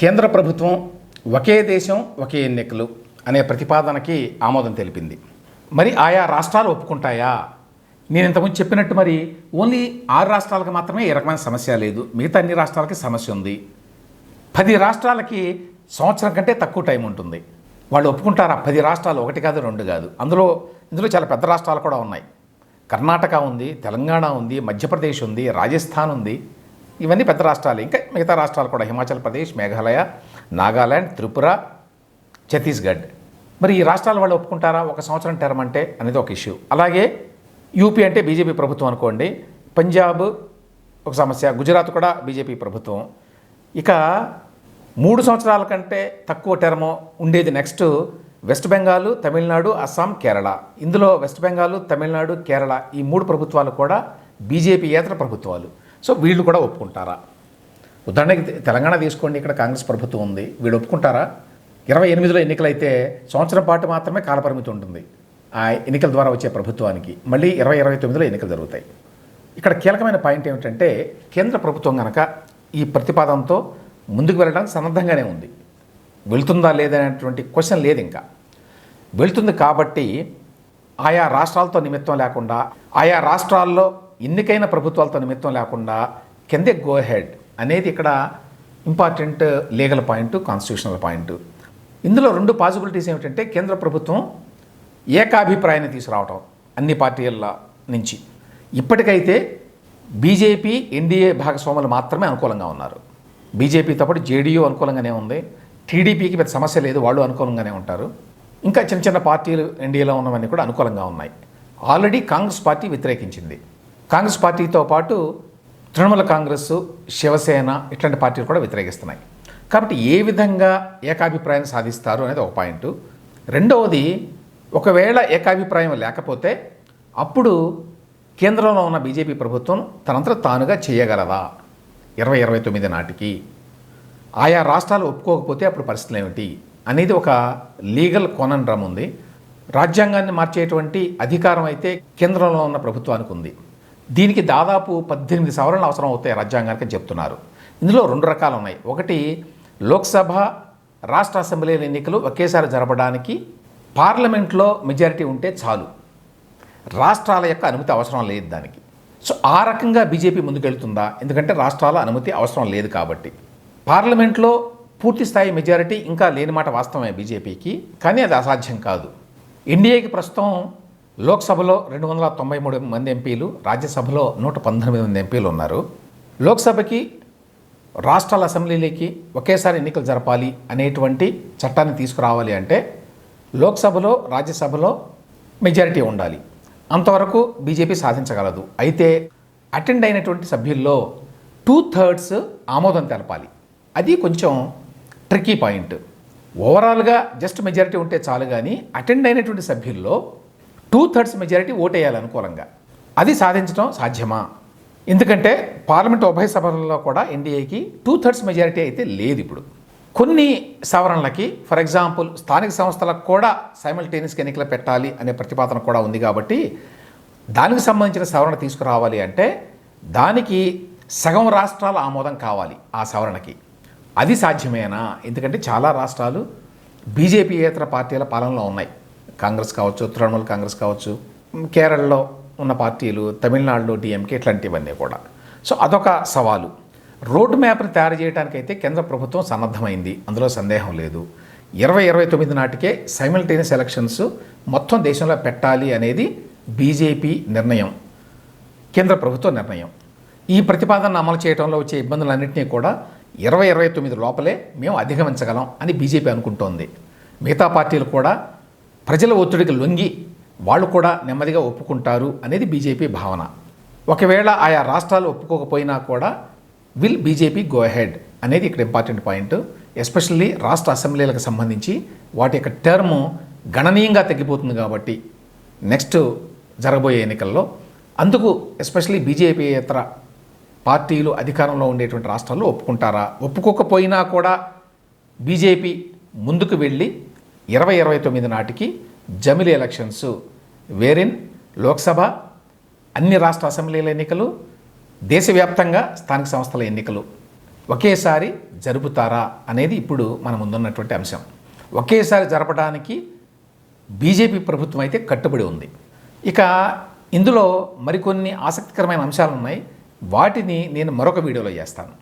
కేంద్ర ప్రభుత్వం ఒకే దేశం ఒకే ఎన్నికలు అనే ప్రతిపాదనకి ఆమోదం తెలిపింది. మరి ఆయా రాష్ట్రాలు ఒప్పుకుంటాయా? నేను ఇంతకుముందు చెప్పినట్టు మరి ఓన్లీ ఆరు రాష్ట్రాలకు మాత్రమే ఈ రకమైన సమస్య లేదు. మిగతా అన్ని రాష్ట్రాలకి సమస్య ఉంది. పది రాష్ట్రాలకి సంవత్సరం కంటే తక్కువ టైం ఉంటుంది. వాళ్ళు ఒప్పుకుంటారా? పది రాష్ట్రాలు ఒకటి కాదు రెండు కాదు. అందులో ఇందులో చాలా పెద్ద రాష్ట్రాలు కూడా ఉన్నాయి. కర్ణాటక ఉంది తెలంగాణ ఉంది మధ్యప్రదేశ్ ఉంది రాజస్థాన్ ఉంది. ఇవన్నీ పెద్ద రాష్ట్రాలు. ఇంకా మిగతా రాష్ట్రాలు కూడా. హిమాచల్ ప్రదేశ్ మేఘాలయ నాగాల్యాండ్ త్రిపుర ఛత్తీస్గఢ్. మరి ఈ రాష్ట్రాల వాళ్ళు ఒప్పుకుంటారా? ఒక సంవత్సరం టర్మ్ అంటే అనేది ఒక ఇష్యూ అలాగే యూపీ అంటే బీజేపీ ప్రభుత్వం అనుకోండి. పంజాబ్ ఒక సమస్య. గుజరాత్ కూడా బీజేపీ ప్రభుత్వం. ఇక మూడు సంవత్సరాల కంటే తక్కువ టర్మ్ ఉండేది నెక్స్ట్ వెస్ట్ బెంగాల్ తమిళనాడు అస్సాం కేరళ ఇందులో వెస్ట్ బెంగాల్ తమిళనాడు కేరళ ఈ మూడు ప్రభుత్వాలు కూడా బీజేపీ ఏతర ప్రభుత్వాలు. సో వీళ్ళు కూడా ఒప్పుకుంటారా? ఉదాహరణకి తెలంగాణ తీసుకోండి ఇక్కడ కాంగ్రెస్ ప్రభుత్వం ఉంది. వీళ్ళు ఒప్పుకుంటారా? ఇరవై ఎనిమిదిలో ఎన్నికలైతే సంవత్సరం పాటు మాత్రమే కాలపరిమితి ఉంటుంది ఆ ఎన్నికల ద్వారా వచ్చే ప్రభుత్వానికి. మళ్ళీ ఇరవై ఇరవై తొమ్మిదిలో ఎన్నికలు జరుగుతాయి. ఇక్కడ కీలకమైన పాయింట్ ఏమిటంటే కేంద్ర ప్రభుత్వం కనుక ఈ ప్రతిపాదనతో ముందుకు వెళ్ళడానికి సన్నద్ధంగానే ఉంది. వెళ్తుందా లేదనేటువంటి క్వశ్చన్ లేదు ఇంకా. వెళ్తుంది కాబట్టి ఆయా రాష్ట్రాలతో నిమిత్తం లేకుండా ఆయా రాష్ట్రాల్లో ఎన్నికైన ప్రభుత్వాలతో నిమిత్తం లేకుండా కెందే గో హెడ్ అనేది ఇక్కడ important legal point constitutional point ఇందులో రెండు పాసిబిలిటీస్ ఏమిటంటే కేంద్ర ప్రభుత్వం ఏకాభిప్రాయాన్ని తీసుకురావటం అన్ని పార్టీల నుంచి. ఇప్పటికైతే బీజేపీ ఎన్డీఏ భాగస్వాములు మాత్రమే అనుకూలంగా ఉన్నారు. బీజేపీతో పాటు జేడీయూ అనుకూలంగానే ఉంది. టీడీపీకి పెద్ద సమస్య లేదు వాళ్ళు అనుకూలంగానే ఉంటారు. ఇంకా చిన్న చిన్న పార్టీలు ఎన్డీఏలో ఉన్నవన్నీ కూడా అనుకూలంగా ఉన్నాయి. ఆల్రెడీ కాంగ్రెస్ పార్టీ వ్యతిరేకించింది. కాంగ్రెస్ పార్టీతో పాటు తృణమూల కాంగ్రెస్ శివసేన ఇట్లాంటి పార్టీలు కూడా వ్యతిరేకిస్తున్నాయి. కాబట్టి ఏ విధంగా ఏకాభిప్రాయం సాధిస్తారు అనేది ఒక పాయింట్. రెండవది ఒకవేళ ఏకాభిప్రాయం లేకపోతే అప్పుడు కేంద్రంలో ఉన్న బీజేపీ ప్రభుత్వం తనంతట తానుగా చేయగలదా? ఇరవై ఇరవై తొమ్మిది నాటికి ఆయా రాష్ట్రాలు ఒప్పుకోకపోతే అప్పుడు పరిస్థితులు ఏమిటి? అనేది ఒక లీగల్ కొనండ్రమ్ ఉంది. రాజ్యాంగాన్ని మార్చేటువంటి అధికారం అయితే కేంద్రంలో ఉన్న ప్రభుత్వానికి ఉంది. దీనికి దాదాపు పద్దెనిమిది సవరణలు అవసరం అవుతాయి రాజ్యాంగానికి చెప్తున్నారు. ఇందులో రెండు రకాలు ఉన్నాయి. ఒకటి లోక్సభ రాష్ట్ర అసెంబ్లీ ఎన్నికలు ఒకేసారి జరపడానికి పార్లమెంట్లో మెజారిటీ ఉంటే చాలు. రాష్ట్రాల యొక్క అనుమతి అవసరం లేదు దానికి. సో ఆ రకంగా బీజేపీ ముందుకెళ్తుందా? ఎందుకంటే రాష్ట్రాల అనుమతి అవసరం లేదు కాబట్టి. పార్లమెంట్లో పూర్తి స్థాయి మెజారిటీ ఇంకా లేని మాట వాస్తవమే బీజేపీకి కానీ అది అసాధ్యం కాదు. ఎన్డీఏకి ప్రస్తుతం లోక్సభలో రెండు వందల తొంభై మూడు మంది ఎంపీలు రాజ్యసభలో నూట పంతొమ్మిది మంది ఎంపీలు ఉన్నారు. లోక్సభకి రాష్ట్రాల అసెంబ్లీలకి ఒకేసారి ఎన్నికలు జరపాలి అనేటువంటి చట్టాన్ని తీసుకురావాలి అంటే లోక్సభలో రాజ్యసభలో మెజారిటీ ఉండాలి. అంతవరకు బీజేపీ సాధించగలదు. అయితే అటెండ్ అయినటువంటి సభ్యుల్లో టూ థర్డ్స్ ఆమోదం తెలపాలి. అది కొంచెం ట్రిక్కీ పాయింట్. ఓవరాల్గా జస్ట్ మెజారిటీ ఉంటే చాలు కానీ అటెండ్ అయినటువంటి సభ్యుల్లో టూ థర్డ్స్ మెజారిటీ ఓటేయాలి అనుకూలంగా అది సాధించడం సాధ్యమా? ఎందుకంటే పార్లమెంట్ ఉభయ సభలలో కూడా ఎన్డీఏకి టూ థర్డ్స్ మెజారిటీ అయితే లేదు ఇప్పుడు కొన్ని సవరణలకి ఫర్ ఎగ్జాంపుల్ స్థానిక సంస్థలకు కూడా సైమల్టేనియస్గా ఎన్నికలు పెట్టాలి అనే ప్రతిపాదన కూడా ఉంది కాబట్టి దానికి సంబంధించిన సవరణ తీసుకురావాలి అంటే దానికి సగం రాష్ట్రాల ఆమోదం కావాలి ఆ సవరణకి. అది సాధ్యమేనా? ఎందుకంటే చాలా రాష్ట్రాలు బీజేపీ ఇతర పార్టీల పాలనలో ఉన్నాయి. కాంగ్రెస్ కావచ్చు తృణమూల్ కాంగ్రెస్ కావచ్చు కేరళలో ఉన్న పార్టీలు తమిళనాడులో డిఎంకే ఇట్లాంటివన్నీ కూడా. సో అదొక సవాలు. రోడ్ మ్యాప్ని తయారు చేయడానికైతే కేంద్ర ప్రభుత్వం సన్నద్ధమైంది. అందులో సందేహం లేదు. ఇరవై ఇరవై తొమ్మిది నాటికే సైమిల్టేనియస్ ఎలక్షన్స్ మొత్తం దేశంలో పెట్టాలి అనేది బీజేపీ నిర్ణయం. కేంద్ర ప్రభుత్వ నిర్ణయం. ఈ ప్రతిపాదన అమలు చేయడంలో వచ్చే ఇబ్బందులన్నింటినీ కూడా ఇరవై ఇరవై తొమ్మిది లోపలే మేము అధిగమించగలం అని బీజేపీ అనుకుంటోంది. మిగతా పార్టీలు కూడా ప్రజల ఒత్తిడికి లొంగి వాళ్ళు కూడా నెమ్మదిగా ఒప్పుకుంటారు అనేది బీజేపీ భావన. ఒకవేళ ఆయా రాష్ట్రాలు ఒప్పుకోకపోయినా కూడా విల్ బీజేపీ గో అహెడ్ అనేది ఇక్కడ ఇంపార్టెంట్ పాయింట్ ఎస్పెషల్లీ రాష్ట్ర అసెంబ్లీలకు సంబంధించి వాటి యొక్క టర్ము గణనీయంగా తగ్గిపోతుంది కాబట్టి నెక్స్ట్ జరగబోయే ఎన్నికల్లో అందుకు ఎస్పెషల్లీ బీజేపీ ఇతర పార్టీలు అధికారంలో ఉండేటువంటి రాష్ట్రాల్లో ఒప్పుకుంటారా? ఒప్పుకోకపోయినా కూడా బీజేపీ ముందుకు వెళ్ళి ఇరవై ఇరవై తొమ్మిది నాటికి జమిలీ ఎలక్షన్స్ వేరిన్ లోక్సభ అన్ని రాష్ట్ర అసెంబ్లీల ఎన్నికలు దేశవ్యాప్తంగా స్థానిక సంస్థల ఎన్నికలు ఒకేసారి జరుపుతారా అనేది ఇప్పుడు మన ముందున్నటువంటి అంశం. ఒకేసారి జరపడానికి బీజేపీ ప్రభుత్వం అయితే కట్టుబడి ఉంది. ఇక ఇందులో మరికొన్ని ఆసక్తికరమైన అంశాలు ఉన్నాయి వాటిని నేను మరొక వీడియోలో చేస్తాను.